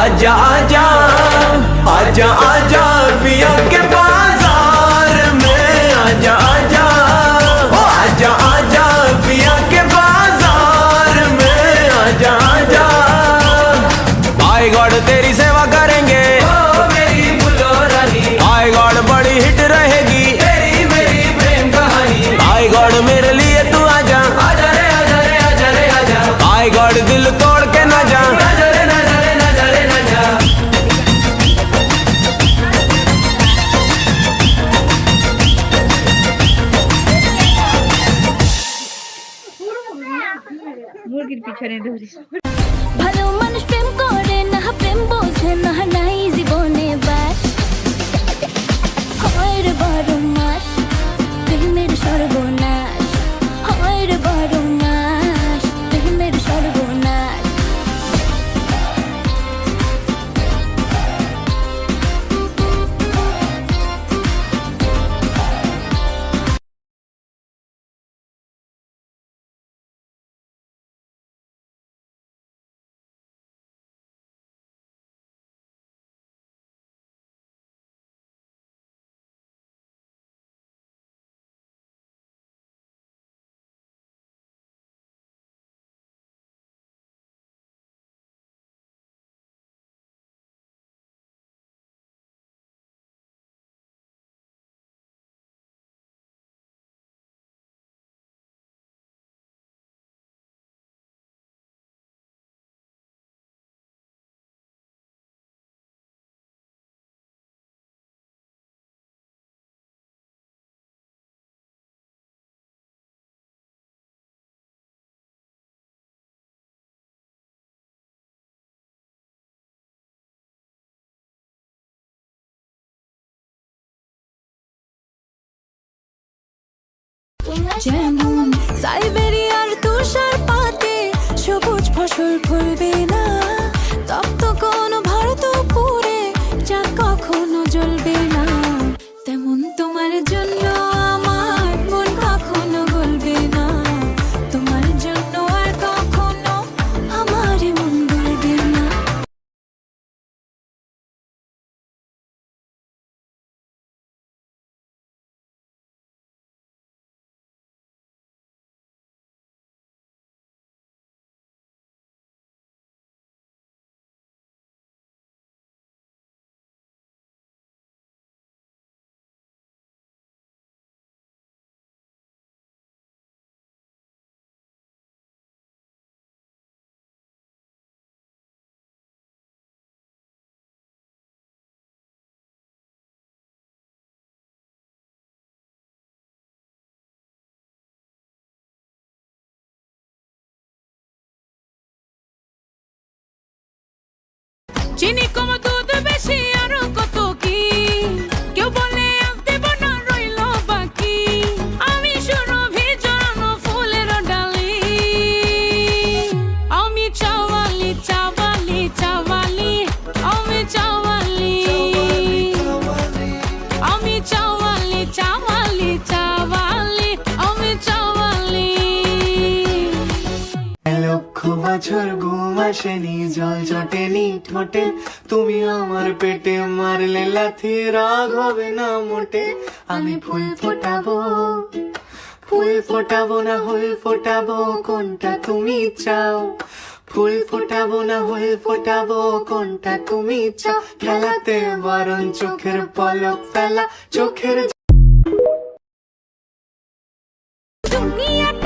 आजा आजा आजा आजा पिया के बाज़ार में आजा आजा। ओ आजा आजा पिया के बाज़ार में आजा आजा। भाई गॉड तेरी सेवा करेंगे। ओ मेरी बुलो रानी भाई गॉड बड़ी हिट रहेगी। तेरी मेरी प्रेम कहानी। भाई गॉड मेरे পিছনে ধরি Cembun Say চিনি কম, দুধ বেশি, আরও কত কি? কেউ বলে দেব না, রইল বাকি। আমি সুরভি জড়ানো ফুলের ডালি। আমি চাওয়ালি চাওয়ালি চাওয়ালি। আমি চাওয়ালি। আমি চাওয়ালি চাওয়ালি চাওয়ালি। আমি চাওয়ালি। লক্ষ বছর ঘুম আসেনি জল চটেনি ঠোঁটে। তুমি আমার পেটে মারলে লাথি, রাগ হবে না মোটে। আমি ফুল ফোটাবো ফুল ফোটাবো না হুল ফোটাবো কোনটা তুমি চাও? ফুল ফোটাবো না হুল ফোটাবো কোনটা তুমি চাও? খেলাতে বারণ, চোখের পলক ফেলা, চোখের দুনিয়াটা